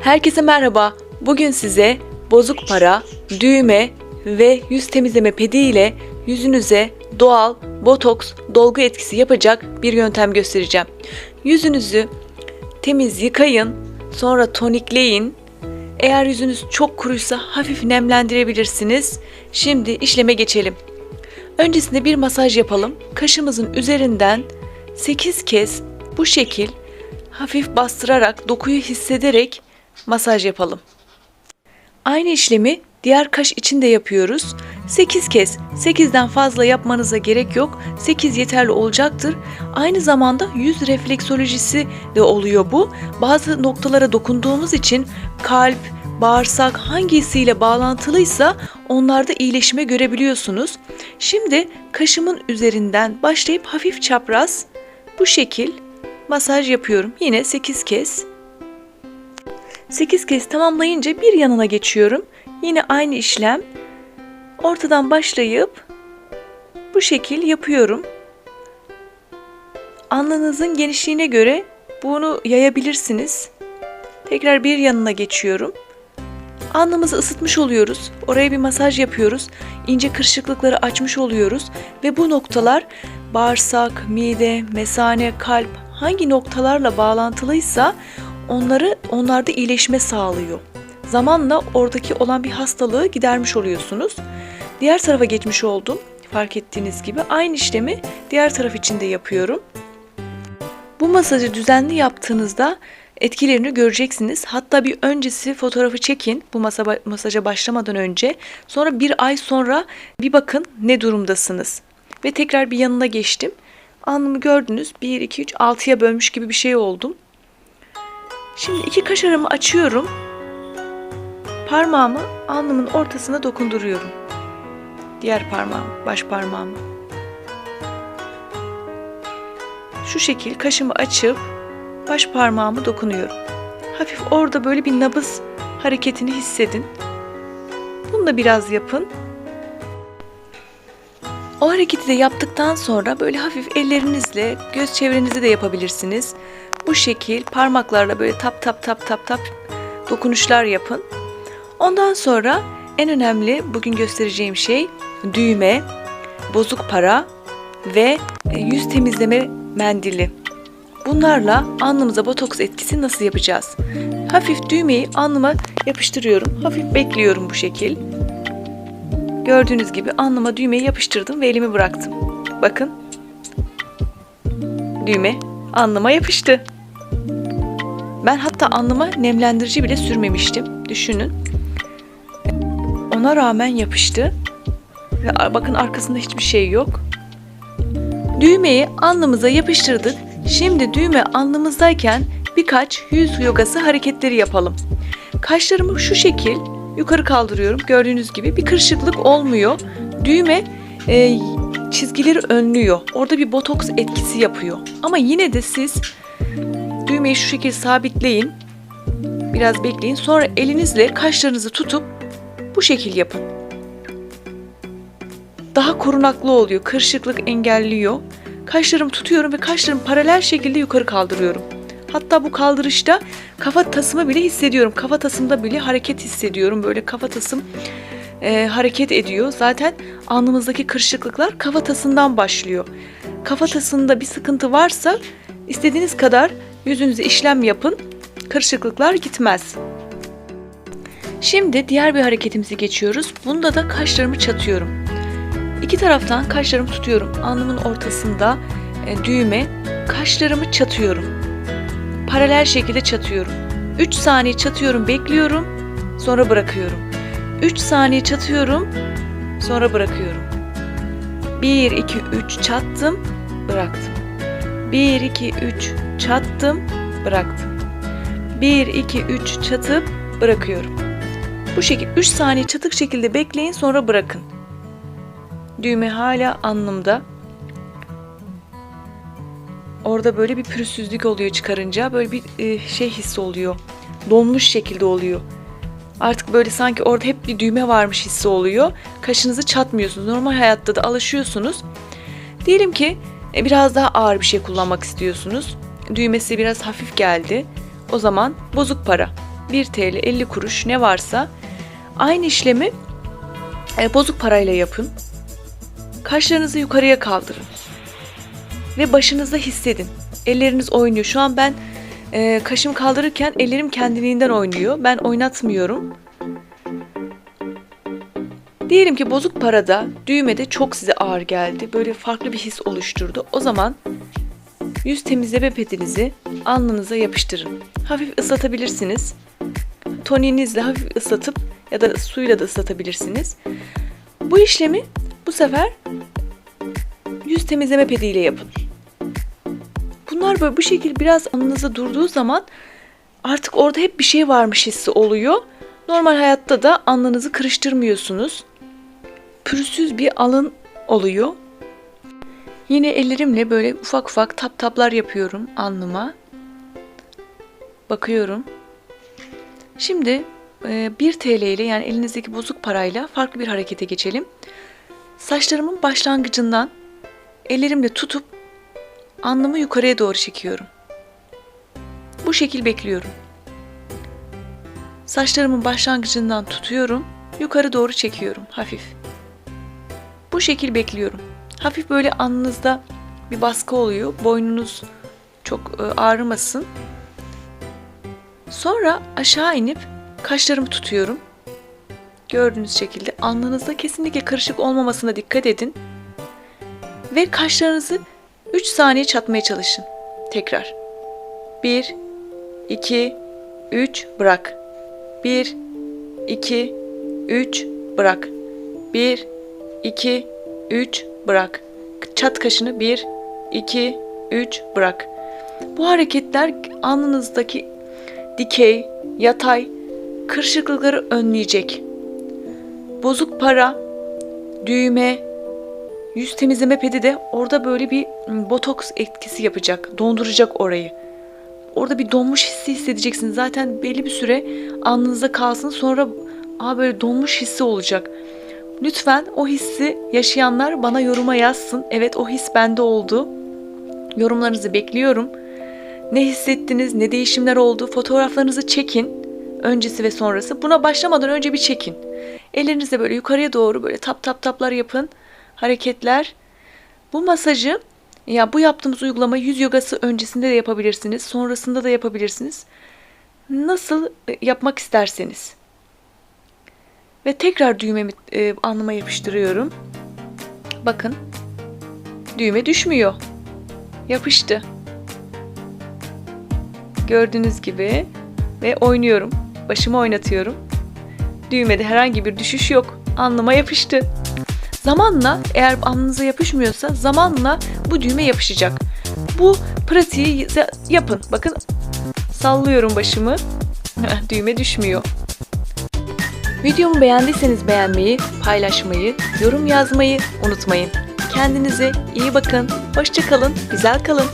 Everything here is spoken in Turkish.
Herkese merhaba. Bugün size bozuk para, düğme ve yüz temizleme pedi ile yüzünüze doğal botoks dolgu etkisi yapacak bir yöntem göstereceğim. Yüzünüzü temiz yıkayın, sonra tonikleyin. Eğer yüzünüz çok kuruysa hafif nemlendirebilirsiniz. Şimdi işleme geçelim. Öncesinde bir masaj yapalım. Kaşımızın üzerinden 8 kez bu şekil hafif bastırarak dokuyu hissederek masaj yapalım. Aynı işlemi diğer kaş için de yapıyoruz. 8 kez, 8'den fazla yapmanıza gerek yok. 8 yeterli olacaktır. Aynı zamanda yüz refleksolojisi de oluyor bu. Bazı noktalara dokunduğumuz için kalp, bağırsak hangisiyle bağlantılıysa onlarda iyileşme görebiliyorsunuz. Şimdi kaşımın üzerinden başlayıp hafif çapraz bu şekil masaj yapıyorum. Yine 8 kez. 8 kez tamamlayınca bir yanına geçiyorum. Yine aynı işlem. Ortadan başlayıp bu şekil yapıyorum. Alnınızın genişliğine göre bunu yayabilirsiniz. Tekrar bir yanına geçiyorum. Alnımızı ısıtmış oluyoruz. Oraya bir masaj yapıyoruz. İnce kırışıklıkları açmış oluyoruz ve bu noktalar bağırsak, mide, mesane, kalp hangi noktalarla bağlantılıysa onları onlarda iyileşme sağlıyor. Zamanla oradaki olan bir hastalığı gidermiş oluyorsunuz. Diğer tarafa geçmiş oldum. Fark ettiğiniz gibi aynı işlemi diğer taraf için de yapıyorum. Bu masajı düzenli yaptığınızda etkilerini göreceksiniz. Hatta bir öncesi fotoğrafı çekin bu masa, masaja başlamadan önce. Sonra bir ay sonra bir bakın ne durumdasınız. Ve tekrar bir yanına geçtim. Alnımı gördünüz. 1, 2, 3, 6'ya bölmüş gibi bir şey oldum. Şimdi iki kaş aramı açıyorum. Parmağımı alnımın ortasına dokunduruyorum. Diğer parmağım, baş parmağımı. Şu şekil kaşımı açıp baş parmağımı dokunuyorum. Hafif orada böyle bir nabız hareketini hissedin. Bunu da biraz yapın. O hareketi de yaptıktan sonra böyle hafif ellerinizle göz çevrenizi de yapabilirsiniz. Bu şekil parmaklarla böyle tap tap tap tap tap dokunuşlar yapın. Ondan sonra en önemli bugün göstereceğim şey düğme, bozuk para ve e, yüz temizleme mendili. Bunlarla alnımıza botoks etkisi nasıl yapacağız? Hafif düğmeyi alnıma yapıştırıyorum. Hafif bekliyorum bu şekil. Gördüğünüz gibi alnıma düğmeyi yapıştırdım ve elimi bıraktım. Bakın. Düğme alnıma yapıştı. Ben hatta alnıma nemlendirici bile sürmemiştim. Düşünün. Ona rağmen yapıştı. Ve bakın arkasında hiçbir şey yok. Düğmeyi alnımıza yapıştırdık. Şimdi düğme alnımızdayken birkaç yüz yogası hareketleri yapalım. Kaşlarımı şu şekil yukarı kaldırıyorum. Gördüğünüz gibi bir kırışıklık olmuyor. Düğme e, çizgileri önlüyor. Orada bir botoks etkisi yapıyor. Ama yine de siz düğmeyi şu şekilde sabitleyin. Biraz bekleyin. Sonra elinizle kaşlarınızı tutup bu şekil yapın. Daha korunaklı oluyor. Kırışıklık engelliyor. Kaşlarımı tutuyorum ve kaşlarımı paralel şekilde yukarı kaldırıyorum. Hatta bu kaldırışta kafa tasımı bile hissediyorum. Kafa tasımda bile hareket hissediyorum. Böyle kafa tasım e, hareket ediyor. Zaten alnımızdaki kırışıklıklar kafa tasından başlıyor. Kafa tasında bir sıkıntı varsa istediğiniz kadar yüzünüze işlem yapın. Kırışıklıklar gitmez. Şimdi diğer bir hareketimizi geçiyoruz. Bunda da kaşlarımı çatıyorum. İki taraftan kaşlarımı tutuyorum. Alnımın ortasında e, düğme. Kaşlarımı çatıyorum. Paralel şekilde çatıyorum. 3 saniye çatıyorum, bekliyorum. Sonra bırakıyorum. 3 saniye çatıyorum, sonra bırakıyorum. 1 2 3 çattım, bıraktım. 1 2 3 çattım, bıraktım. 1 2 3 çatıp bırakıyorum. Bu şekilde 3 saniye çatık şekilde bekleyin sonra bırakın. Düğme hala alnımda. Orada böyle bir pürüzsüzlük oluyor çıkarınca. Böyle bir e, şey hissi oluyor. Donmuş şekilde oluyor. Artık böyle sanki orada hep bir düğme varmış hissi oluyor. Kaşınızı çatmıyorsunuz. Normal hayatta da alışıyorsunuz. Diyelim ki e, biraz daha ağır bir şey kullanmak istiyorsunuz. Düğmesi biraz hafif geldi. O zaman bozuk para. 1 TL 50 kuruş ne varsa aynı işlemi e, bozuk parayla yapın. Kaşlarınızı yukarıya kaldırın. Ve başınızda hissedin. Elleriniz oynuyor. Şu an ben e, kaşım kaldırırken ellerim kendiliğinden oynuyor. Ben oynatmıyorum. Diyelim ki bozuk parada, düğmede çok size ağır geldi. Böyle farklı bir his oluşturdu. O zaman yüz temizleme pedinizi alnınıza yapıştırın. Hafif ıslatabilirsiniz. Toniğinizle hafif ıslatıp ya da suyla da ıslatabilirsiniz. Bu işlemi bu sefer yüz temizleme pediyle yapın. Bunlar böyle bu şekilde biraz alnınızda durduğu zaman artık orada hep bir şey varmış hissi oluyor. Normal hayatta da alnınızı kırıştırmıyorsunuz. Pürüzsüz bir alın oluyor. Yine ellerimle böyle ufak ufak tap taplar yapıyorum alnıma. Bakıyorum. Şimdi e, 1 TL ile yani elinizdeki bozuk parayla farklı bir harekete geçelim. Saçlarımın başlangıcından ellerimle tutup alnımı yukarıya doğru çekiyorum. Bu şekil bekliyorum. Saçlarımın başlangıcından tutuyorum, yukarı doğru çekiyorum hafif. Bu şekil bekliyorum. Hafif böyle alnınızda bir baskı oluyor. Boynunuz çok e, ağrımasın. Sonra aşağı inip kaşlarımı tutuyorum. Gördüğünüz şekilde alnınızda kesinlikle karışık olmamasına dikkat edin. Ve kaşlarınızı 3 saniye çatmaya çalışın. Tekrar. 1 2 3 bırak. 1 2 3 bırak. 1 2 3 bırak. Çat kaşını 1 2 3 bırak. Bu hareketler alnınızdaki dikey, yatay kırışıklıkları önleyecek. Bozuk para, düğme, yüz temizleme pedi de orada böyle bir ım, botoks etkisi yapacak. Donduracak orayı. Orada bir donmuş hissi hissedeceksiniz. Zaten belli bir süre alnınızda kalsın. Sonra aa böyle donmuş hissi olacak. Lütfen o hissi yaşayanlar bana yoruma yazsın. Evet o his bende oldu. Yorumlarınızı bekliyorum. Ne hissettiniz, ne değişimler oldu? Fotoğraflarınızı çekin. Öncesi ve sonrası. Buna başlamadan önce bir çekin. Ellerinizle böyle yukarıya doğru böyle tap tap taplar yapın. Hareketler. Bu masajı ya bu yaptığımız uygulama yüz yogası öncesinde de yapabilirsiniz. Sonrasında da yapabilirsiniz. Nasıl e, yapmak isterseniz. Ve tekrar düğmemi e, alnıma yapıştırıyorum. Bakın. Düğme düşmüyor. Yapıştı. Gördüğünüz gibi ve oynuyorum. Başımı oynatıyorum. Düğmede herhangi bir düşüş yok. Alnıma yapıştı. Zamanla eğer alnınıza yapışmıyorsa zamanla bu düğme yapışacak. Bu pratiği yapın. Bakın sallıyorum başımı. düğme düşmüyor. Videomu beğendiyseniz beğenmeyi, paylaşmayı, yorum yazmayı unutmayın. Kendinize iyi bakın. Hoşça kalın, güzel kalın.